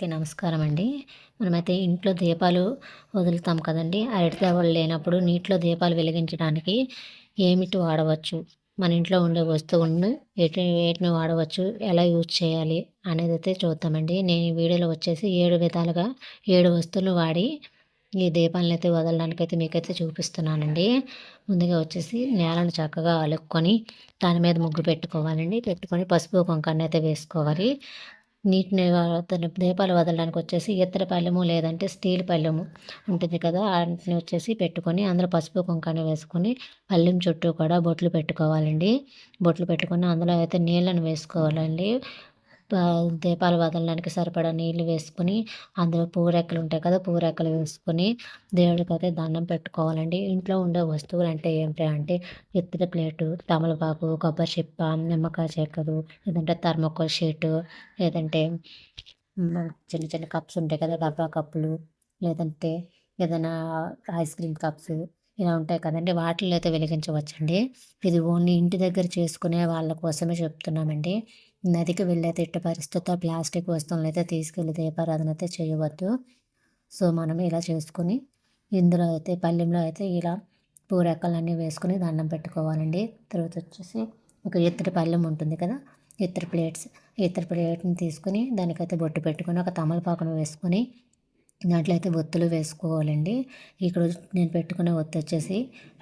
Okay నమస్కారం అండి మనమైతే ఇంట్లో దీపాలు వదులుతాం కదండి. అరటి దేవాలు లేనప్పుడు నీటిలో దీపాలు వెలిగించడానికి ఏమిటి వాడవచ్చు? మన ఇంట్లో ఉండే వస్తువులను ఎటు వేటిని వాడవచ్చు? ఎలా యూజ్ చేయాలి? అనేది అయితే చూద్దామండి. నేను ఈ వీడియోలో వచ్చేసి ఏడు విధాలుగా ఏడు వస్తువులు వాడి ఈ దీపాలను అయితే వదలడానికి అయితే మీకైతే చూపిస్తున్నానండి. ముందుగా వచ్చేసి నేలను చక్కగా అలుక్కొని దాని మీద ముగ్గు పెట్టుకోవాలండి. పెట్టుకొని పసుపు కొంకన్న అయితే వేసుకోవాలి. నీటిని దీపాలు వదలడానికి వచ్చేసి ఇత్తడి పళ్ళెము లేదంటే స్టీల్ పళ్ళెము ఉంటుంది కదా వాటిని వచ్చేసి పెట్టుకొని అందులో పసుపు కుంకాన్ని వేసుకొని పళ్ళెం చుట్టూ కూడా బొట్లు పెట్టుకోవాలండి. బొట్లు పెట్టుకొని అందులో అయితే నీళ్ళను వేసుకోవాలండి. దీపాలు వదలడానికి సరిపడా నీళ్ళు వేసుకొని అందులో పూరెక్కలు ఉంటాయి కదా పూరెక్కలు వేసుకొని దేవుడికి అయితే దండం పెట్టుకోవాలండి. ఇంట్లో ఉండే వస్తువులు అంటే ఏంటి అంటే ఇత్తడి ప్లేటు తమలపాకు కొబ్బరి చిప్ప నిమ్మకాయ చెక్కలు లేదంటే థర్మకోల్ షీటు లేదంటే చిన్న చిన్న కప్స్ ఉంటాయి కదా డబ్బా కప్పులు లేదంటే ఏదైనా ఐస్ క్రీమ్ కప్స్ ఇలా ఉంటాయి కదండి. వాటిల్లో అయితే వెలిగించవచ్చండి. ఇది ఓన్లీ ఇంటి దగ్గర చేసుకునే వాళ్ళ కోసమే చెప్తున్నామండి. నదికి వెళ్ళైతే ఎట్టి పరిస్థితితో ప్లాస్టిక్ వస్తువులను అయితే తీసుకెళ్ళి దీపారాధన అయితే చేయవద్దు. సో మనం ఇలా చేసుకొని ఇందులో అయితే పల్లెంలో అయితే ఇలా పూరెక్కలన్నీ వేసుకొని దండం పెట్టుకోవాలండి. తర్వాత వచ్చేసి ఒక ఇత్తడి పళ్ళెం ఉంటుంది కదా ఇత్తడి ప్లేట్స్ ఇత్తడి ప్లేట్ని తీసుకొని దానికైతే బొట్టు పెట్టుకొని ఒక తమలపాకును వేసుకొని దాంట్లో అయితే ఒత్తులు వేసుకోవాలండి. ఇక్కడ నేను పెట్టుకునే ఒత్తి వచ్చేసి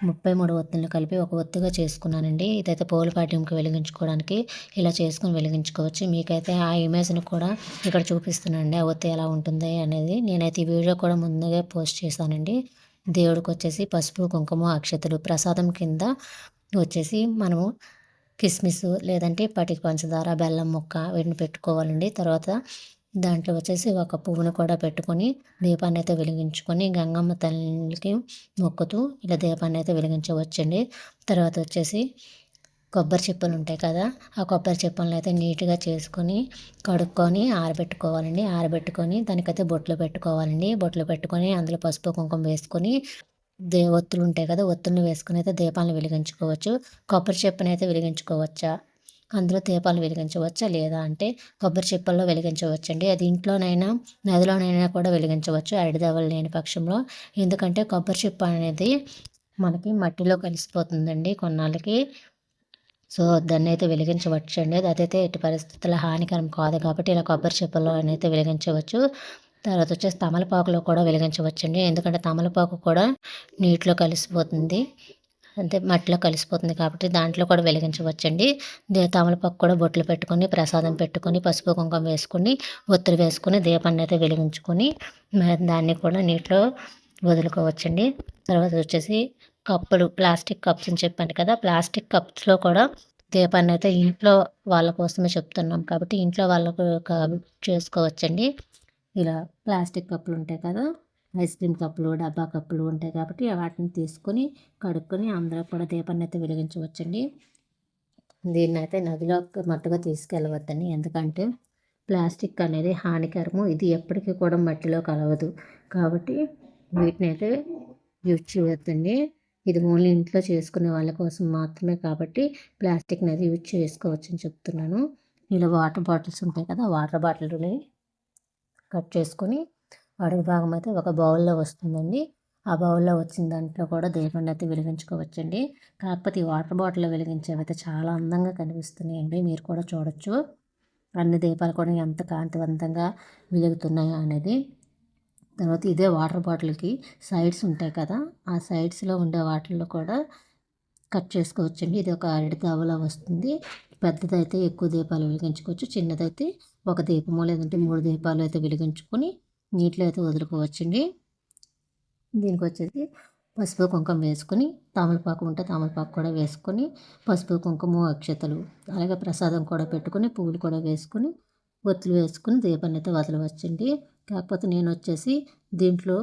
ముప్పై మూడు ఒత్తులను కలిపి ఒక ఒత్తుగా చేసుకున్నానండి. ఇదైతే పోలు పాఠ్యంకి వెలిగించుకోవడానికి ఇలా చేసుకుని వెలిగించుకోవచ్చు. మీకైతే ఆ ఇమేజ్ని కూడా ఇక్కడ చూపిస్తున్నానండి. ఆ ఒత్తి ఎలా ఉంటుంది అనేది నేనైతే ఈ వీడియో కూడా ముందుగా పోస్ట్ చేశానండి. దేవుడికి వచ్చేసి పసుపు కుంకుమ అక్షతలు ప్రసాదం కింద వచ్చేసి మనము కిస్మిస్ లేదంటే పటికి పంచదార బెల్లం ముక్క వీటిని పెట్టుకోవాలండి. తర్వాత దాంట్లో వచ్చేసి ఒక పువ్వును కూడా పెట్టుకొని దీపాన్ని అయితే వెలిగించుకొని గంగమ్మ తల్లికి మొక్కుతూ ఇలా దీపాన్ని అయితే వెలిగించవచ్చండి. తర్వాత వచ్చేసి కొబ్బరి చిప్పలు ఉంటాయి కదా ఆ కొబ్బరి చిప్పలను అయితే నీట్గా చేసుకొని కడుక్కొని ఆరబెట్టుకోవాలండి. ఆరబెట్టుకొని దానికైతే బొట్లు పెట్టుకోవాలండి. బొట్లు పెట్టుకొని అందులో పసుపు కుంకుమ వేసుకొని దే ఒత్తులు ఉంటాయి కదా ఒత్తులను వేసుకుని అయితే దీపాలను వెలిగించుకోవచ్చు. కొబ్బరి చెప్పునైతే అయితే వెలిగించుకోవచ్చా? అందులో దీపాలు వెలిగించవచ్చా లేదా అంటే కొబ్బరి చిప్పల్లో వెలిగించవచ్చండి. అది ఇంట్లోనైనా నదిలోనైనా కూడా వెలిగించవచ్చు. అడిదవలు లేని పక్షంలో. ఎందుకంటే కొబ్బరి చిప్ప అనేది మనకి మట్టిలో కలిసిపోతుందండి కొన్నాళ్ళకి. సో దాన్ని అయితే వెలిగించవచ్చు అండి అదైతే ఎట్టి పరిస్థితుల్లో హానికరం కాదు కాబట్టి ఇలా కొబ్బరి చిప్పల్లో అయితే వెలిగించవచ్చు. తర్వాత వచ్చేసి తమలపాకులో కూడా వెలిగించవచ్చండి. ఎందుకంటే తమలపాకు కూడా నీటిలో కలిసిపోతుంది. అంటే మట్టిలో కలిసిపోతుంది కాబట్టి దాంట్లో కూడా వెలిగించవచ్చండి. తమలపాకు కూడా బొట్లు పెట్టుకొని ప్రసాదం పెట్టుకొని పసుపు కుంకుమ వేసుకొని ఒత్తిడి వేసుకొని దీపాన్ని అయితే వెలిగించుకొని దాన్ని కూడా నీటిలో వదులుకోవచ్చండి. తర్వాత వచ్చేసి కప్పులు ప్లాస్టిక్ కప్స్ అని చెప్పాను కదా ప్లాస్టిక్ కప్స్లో కూడా దీపాన్ని అయితే ఇంట్లో వాళ్ళ కోసమే చెప్తున్నాం కాబట్టి ఇంట్లో వాళ్ళకు చేసుకోవచ్చండి. ఇలా ప్లాస్టిక్ కప్పులు ఉంటాయి కదా ఐస్ క్రీమ్ కప్పులు డబ్బా కప్పులు ఉంటాయి కాబట్టి వాటిని తీసుకొని కడుక్కొని అందరూ కూడా దీపాన్ని అయితే వెలిగించవచ్చండి. దీన్ని అయితే నదిలో మట్టుగా తీసుకెళ్ళవద్దని ఎందుకంటే ప్లాస్టిక్ అనేది హానికరము. ఇది ఎప్పటికీ కూడా మట్టిలో కలవదు. కాబట్టి వీటిని అయితే యూజ్ చేయవద్దండి ఇది ఓన్లీ ఇంట్లో చేసుకునే వాళ్ళ కోసం మాత్రమే కాబట్టి ప్లాస్టిక్ అనేది యూజ్ చేసుకోవచ్చని చెప్తున్నాను. ఇలా వాటర్ బాటిల్స్ ఉంటాయి కదా వాటర్ బాటిల్ని కట్ చేసుకొని అడుగు భాగం అయితే ఒక బౌల్లో వస్తుందండి. ఆ బౌల్లో వచ్చిన దాంట్లో కూడా దేవుడిని అయితే వెలిగించుకోవచ్చండి. కాకపోతే ఈ వాటర్ బాటిల్ వెలిగించేవి అయితే చాలా అందంగా కనిపిస్తున్నాయండి. మీరు కూడా చూడొచ్చు. అన్ని దీపాలు కూడా ఎంత కాంతివంతంగా వెలుగుతున్నాయో అనేది. తర్వాత ఇదే వాటర్ బాటిల్కి సైడ్స్ ఉంటాయి కదా ఆ సైడ్స్లో ఉండే వాటిల్లో కూడా కట్ చేసుకోవచ్చండి. ఇది ఒక అరటి దావలా వస్తుంది. పెద్దదైతే ఎక్కువ దీపాలు వెలిగించుకోవచ్చు చిన్నదైతే ఒక దీపము లేదంటే మూడు దీపాలు అయితే వెలిగించుకొని నీటిలో అయితే వదులుకోవచ్చండి. దీనికి వచ్చేసి పసుపు కుంకుమ వేసుకొని తామలపాకు ఉంటే తామలపాకు కూడా వేసుకొని పసుపు కుంకుమ అక్షతలు అలాగే ప్రసాదం కూడా పెట్టుకొని పువ్వులు కూడా వేసుకొని ఒత్తులు వేసుకుని దీపాన్ని అయితే వదలవచ్చండి. కాకపోతే నేను వచ్చేసి దీంట్లో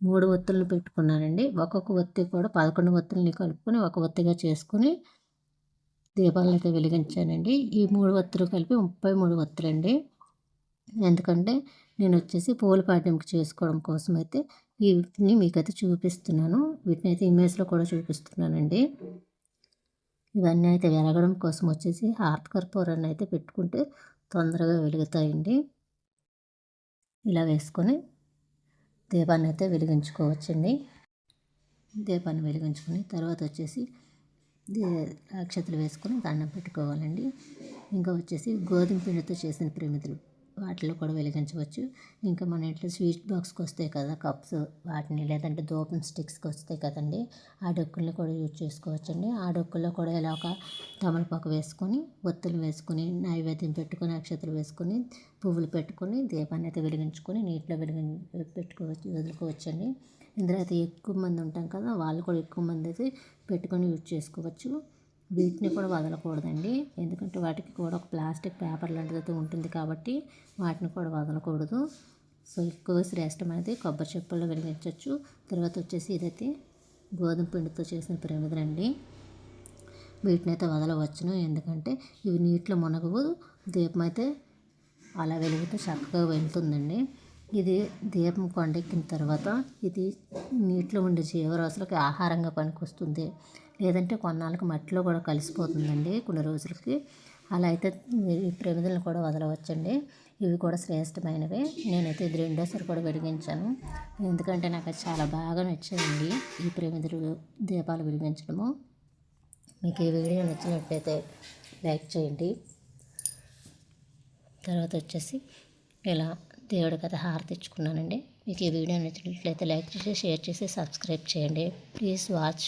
మూడు ఒత్తులను పెట్టుకున్నానండి. ఒక్కొక్క ఒత్తి కూడా పదకొండు ఒత్తుల్ని కలుపుకొని ఒక ఒత్తిగా చేసుకొని దీపాలను అయితే వెలిగించానండి. ఈ మూడు ఒత్తులు కలిపి ముప్పై మూడు ఒత్తులండి. ఎందుకంటే నేను వచ్చేసి పూల పాఠ్యంకి చేసుకోవడం కోసం అయితే వీటిని మీకైతే చూపిస్తున్నాను. వీటిని అయితే ఇమేజ్లో కూడా చూపిస్తున్నానండి. ఇవన్నీ అయితే వెలగడం కోసం వచ్చేసి హార్త్ కర్పూరాన్ని అయితే పెట్టుకుంటే తొందరగా వెలుగుతాయండి. ఇలా వేసుకొని దీపాన్ని అయితే వెలిగించుకోవచ్చండి. దీపాన్ని వెలిగించుకొని తర్వాత వచ్చేసి అక్షతలు వేసుకొని దండం పెట్టుకోవాలండి. ఇంకా వచ్చేసి గోధుమ పిండితో చేసిన ప్రమిదలు వాటిలో కూడా వెలిగించవచ్చు. ఇంకా మన ఇంట్లో స్వీట్ బాక్స్కి వస్తాయి కదా కప్స్ వాటిని లేదంటే దూపం స్టిక్స్కి వస్తాయి కదండి ఆ డొక్కుల్ని కూడా యూజ్ చేసుకోవచ్చండి. ఆ డొక్కుల్లో కూడా ఇలా ఒక తమలపాకు వేసుకొని ఒత్తులు వేసుకొని నైవేద్యం పెట్టుకొని అక్షతలు వేసుకొని పువ్వులు పెట్టుకొని దీపాన్ని అయితే వెలిగించుకొని నీటిలో వెలిగి పెట్టుకోవచ్చు వదులుకోవచ్చండి. ఇందులో అయితే ఎక్కువ మంది ఉంటాం కదా వాళ్ళు కూడా ఎక్కువ మంది అయితే పెట్టుకొని యూజ్ చేసుకోవచ్చు. వీటిని కూడా వదలకూడదండి. ఎందుకంటే వాటికి కూడా ఒక ప్లాస్టిక్ పేపర్ లాంటిది అయితే ఉంటుంది కాబట్టి వాటిని కూడా వదలకూడదు. సో ఎక్కువ శ్రేష్టమైనది కొబ్బరి చెప్పుల్లో వెలిగించవచ్చు తర్వాత వచ్చేసి ఇదైతే గోధుమ పిండితో చేసిన ప్రమిదలండి వీటిని అయితే వదలవచ్చును. ఎందుకంటే ఇవి నీటిలో మునగవు దీపం అయితే అలా వెలుగుతూ చక్కగా వెళ్తుందండి. ఇది దీపం కొండెక్కిన తర్వాత ఇది నీటిలో ఉండే జీవరాశులకి ఆహారంగా పనికొస్తుంది. లేదంటే కొన్నాళ్ళకి మట్టిలో కూడా కలిసిపోతుందండి కొన్ని రోజులకి. అలా అయితే ఈ ప్రమిదలను కూడా వదలవచ్చండి. ఇవి కూడా శ్రేష్టమైనవే. నేనైతే ఇది రెండోసారి కూడా వెలిగించాను. ఎందుకంటే నాకు అది చాలా బాగా నచ్చాయండి ఈ ప్రమిదలు దీపాలు వెలిగించడము. మీకు ఈ వీడియో నచ్చినట్లయితే లైక్ చేయండి. తర్వాత వచ్చేసి ఇలా దేవుడి కథ హార తెచ్చుకున్నానండి మీకు ఈ వీడియో నచ్చినట్లయితే లైక్ చేసి షేర్ చేసి సబ్స్క్రైబ్ చేయండి. Please watch.